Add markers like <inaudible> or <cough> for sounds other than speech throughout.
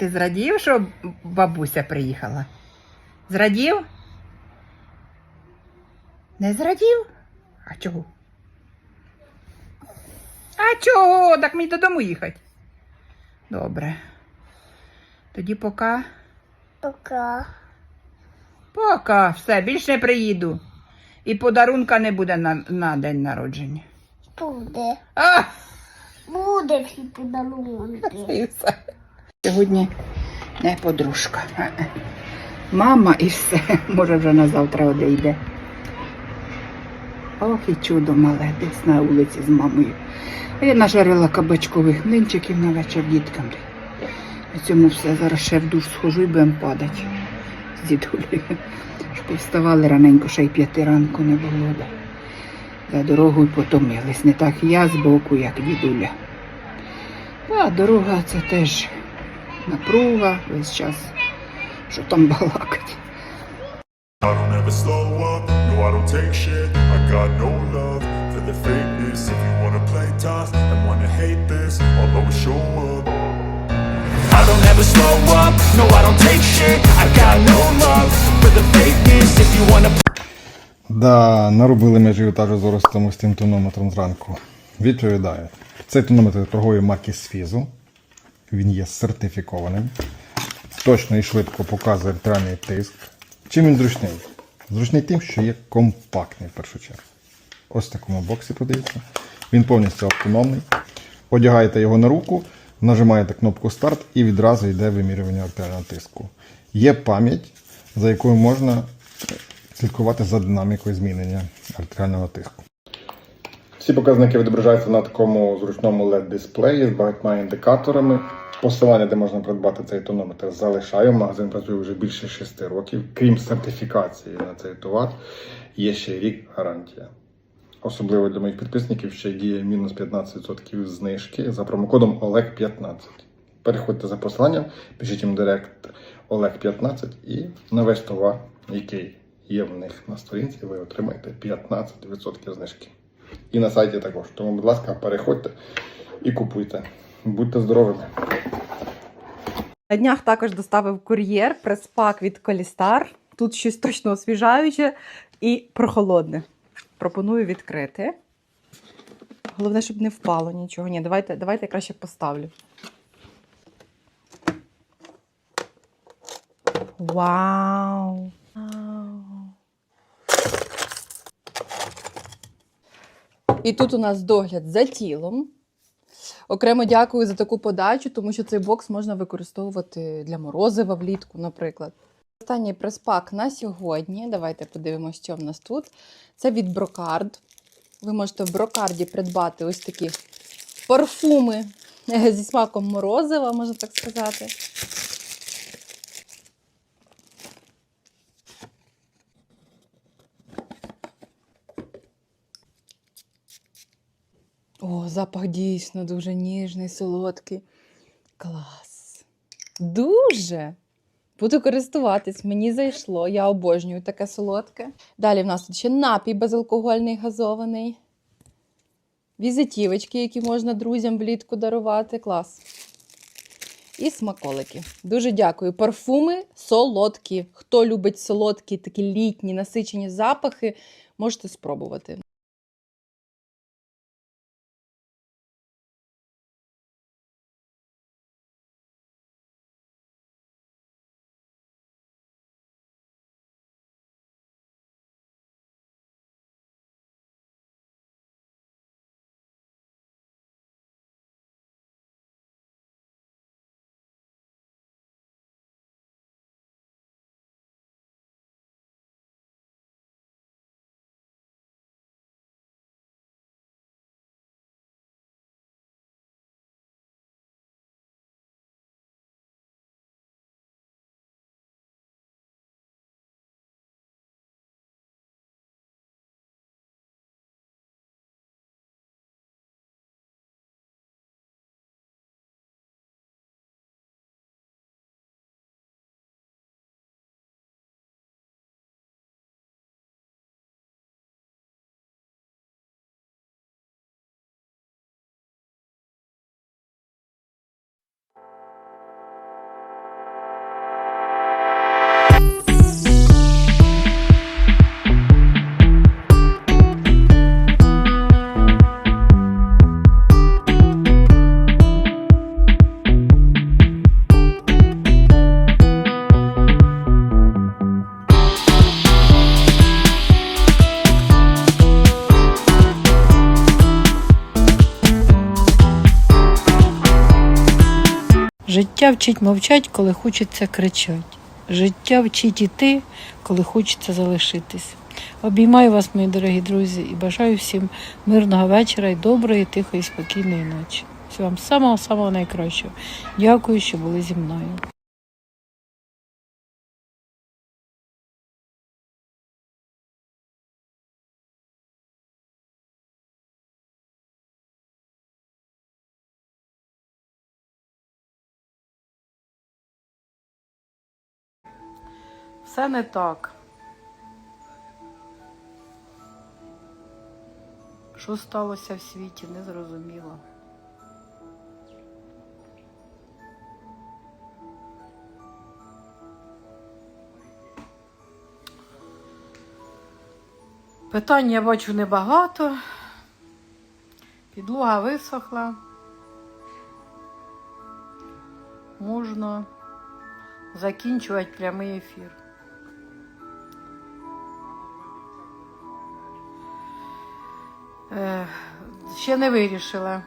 Ти зрадів, що бабуся приїхала? Зрадів? Не зрадів? А чого? А чого? Так мені додому їхати. Добре. Тоді пока. Пока. Пока. Все, більше не приїду. І подарунка не буде на, на день народження. Буде. А! Буде всі подарунки. <laughs> І все. Сьогодні не подружка. Мама і все. Може вже на завтра одійде. Ох, і чудо мале, десь на вулиці з мамою. Я нажарила кабачкових млинчиків на вечір діткам. На цьому все. Зараз ще в душ схожу і будемо падати з дідулею. Щоб вставали раненько, ще й п'яти ранку не було. За дорогою потомились. Не так я збоку, як дідуля. А дорога це теж напруга весь час, що там балакать. I don't ever slow up, no I don't take shit I got no love for the fakeness If you wanna play tough and wanna hate this I'll always show up I don't ever slow up, no I don't take shit I got no love for the fakeness If you wanna Да, наробили ми ажіотажу з Оростом з тим тонометром зранку. Відповідає. Цей тонометр торгової марки Сфізу. Він є сертифікованим. Точно і швидко показує артеріальний тиск. Чим він зручний? Зручний тим, що є компактний в першу чергу. Ось в такому боксі подається. Він повністю автономний. Одягаєте його на руку, нажимаєте кнопку старт і відразу йде вимірювання артеріального тиску. Є пам'ять, за якою можна слідкувати за динамікою змінення артеріального тиску. Всі показники відображаються на такому зручному LED-дисплеї з багатьма індикаторами. Посилання, де можна придбати цей тонометр, залишаю. Магазин працює вже більше 6 років. Крім сертифікації на цей товар, є ще рік гарантія. Особливо для моїх підписників ще діє мінус 15% знижки за промокодом OLEG15. Переходьте за посиланням, пишіть їм директ OLEG15 і на весь товар, який є в них на сторінці, ви отримаєте 15% знижки. І на сайті також. Тому, будь ласка, переходьте і купуйте. Будьте здоровими! На днях також доставив кур'єр прес-пак від Колістар. Тут щось точно освіжаюче і прохолодне. Пропоную відкрити. Головне, щоб не впало нічого. Ні, давайте, давайте я краще поставлю. Вау! І тут у нас догляд за тілом. Окремо дякую за таку подачу, тому що цей бокс можна використовувати для морозива влітку, наприклад. Останній прес-пак на сьогодні. Давайте подивимося, що в нас тут. Це від Брокард. Ви можете в Брокарді придбати ось такі парфуми зі смаком морозива, можна так сказати. Запах дійсно дуже ніжний, солодкий. Клас. Дуже. Буду користуватись, мені зайшло. Я обожнюю таке солодке. Далі в нас тут ще напій безалкогольний газований. Візитівочки, які можна друзям влітку дарувати. Клас. І смаколики. Дуже дякую. Парфуми солодкі. Хто любить солодкі, такі літні, насичені запахи, можете спробувати. Життя вчить мовчать, коли хочеться кричать. Життя вчить іти, коли хочеться залишитись. Обіймаю вас, мої дорогі друзі, і бажаю всім мирного вечора і доброї, тихої, спокійної ночі. Всього вам самого-самого найкращого. Дякую, що були зі мною. Все не так. Що сталося в світі, не зрозуміло. Питань я бачу небагато. Підлога висохла. Можна закінчувати прямий ефір. Ще не вирішила.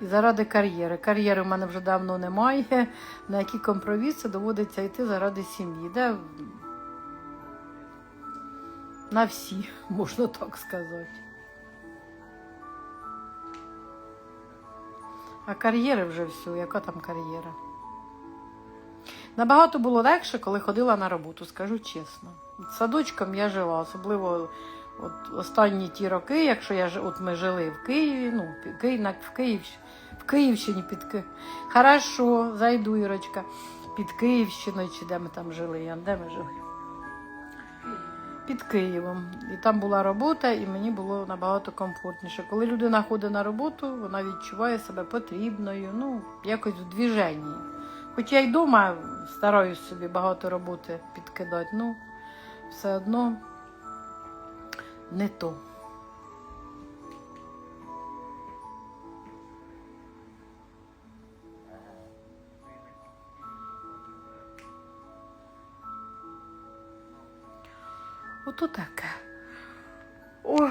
І заради кар'єри. Кар'єри в мене вже давно немає. На які компроміси доводиться йти заради сім'ї. Де... На всі, можна так сказати. А кар'єри вже все, яка там кар'єра? Набагато було легше, коли ходила на роботу, скажу чесно. З Садочком я жила, особливо от останні ті роки, якщо я от ми жили в Києві, ну, в, Київ, в Київщині під Ки... Хорошо, зайду, Ірочка, під Київщиною, чи де ми там жили, де ми жили? Під Києвом. І там була робота, і мені було набагато комфортніше. Коли людина ходить на роботу, вона відчуває себе потрібною, ну, якось в движенні. Хоч я й вдома стараюсь собі багато роботи підкидати, ну все одно не то. Ото таке. Ой.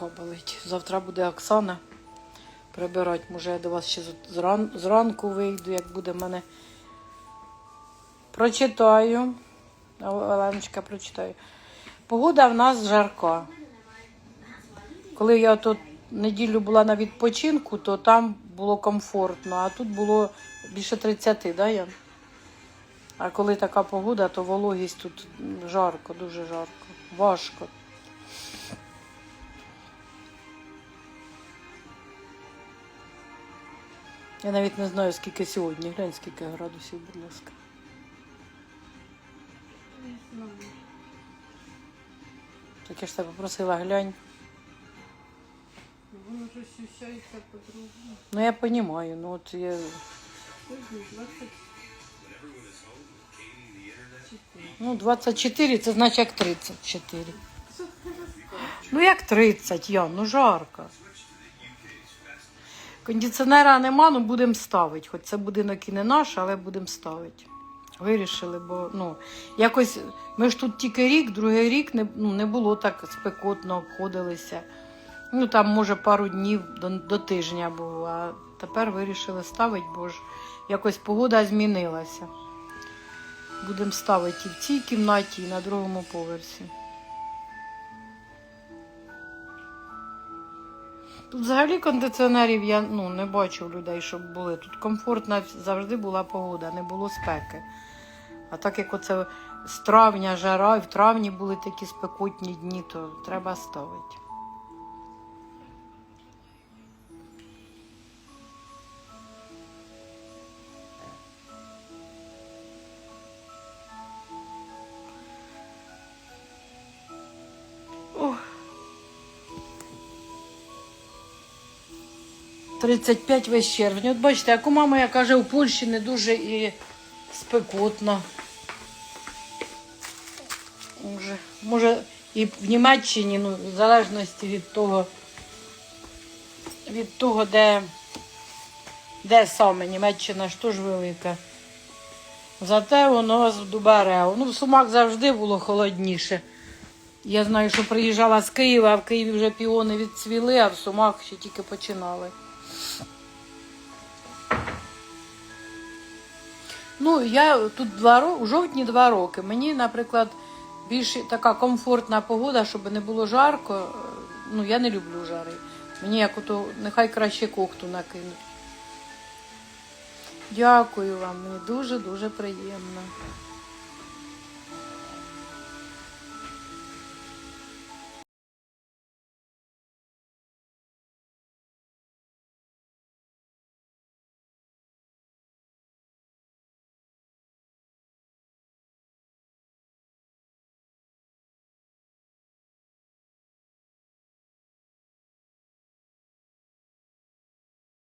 Рука болить. Завтра буде Оксана прибирати. Може, я до вас ще зран... зранку вийду, як буде в мене. Прочитаю. Оленочка, прочитаю. Погода в нас жарка. Коли я тут неділю була на відпочинку, то там було комфортно, а тут було більше 30, да, Ян? А коли така погода, то вологість тут жарко, дуже жарко, важко. Я навіть не знаю, скільки сьогодні. Глянь, скільки градусів, будь ласка. Так я ж тебе попросила, глянь. Воно ж ощущається по-другому. Ну я розумію, ну от я. Ну, 24, це значить як 34. Ну як 30, Ян, ну жарко. Кондиціонера нема, ну будемо ставити. Хоч це будинок і не наш, але будемо ставити. Вирішили, бо ну, якось ми ж тут тільки рік, другий рік не, ну, не було так спекотно, обходилися. Ну там, може, пару днів до, до тижня було, а тепер вирішили ставити, бо ж якось погода змінилася. Будемо ставити і в цій кімнаті, і на другому поверсі. Тут взагалі кондиціонерів я ну, не бачив людей, щоб були. Тут комфортна завжди була погода, не було спеки. А так як оце з травня жара, і в травні були такі спекотні дні, то треба ставити. 35 весь червень. От бачите, як у мами, я каже, у Польщі не дуже і спекотно. Може, може і в Німеччині, ну, в залежності від того, від того, де, де саме Німеччина ж теж велика. Зате воно з Дубарео. Ну, в Сумах завжди було холодніше. Я знаю, що приїжджала з Києва, а в Києві вже піони відцвіли, а в Сумах ще тільки починали. Ну, я тут два у жовтні два роки. Мені, наприклад, більш така комфортна погода, щоб не було жарко. Е, Ну, я не люблю жари. Мені як ото, нехай краще кокту накинуть. Дякую вам, мені дуже-дуже приємно.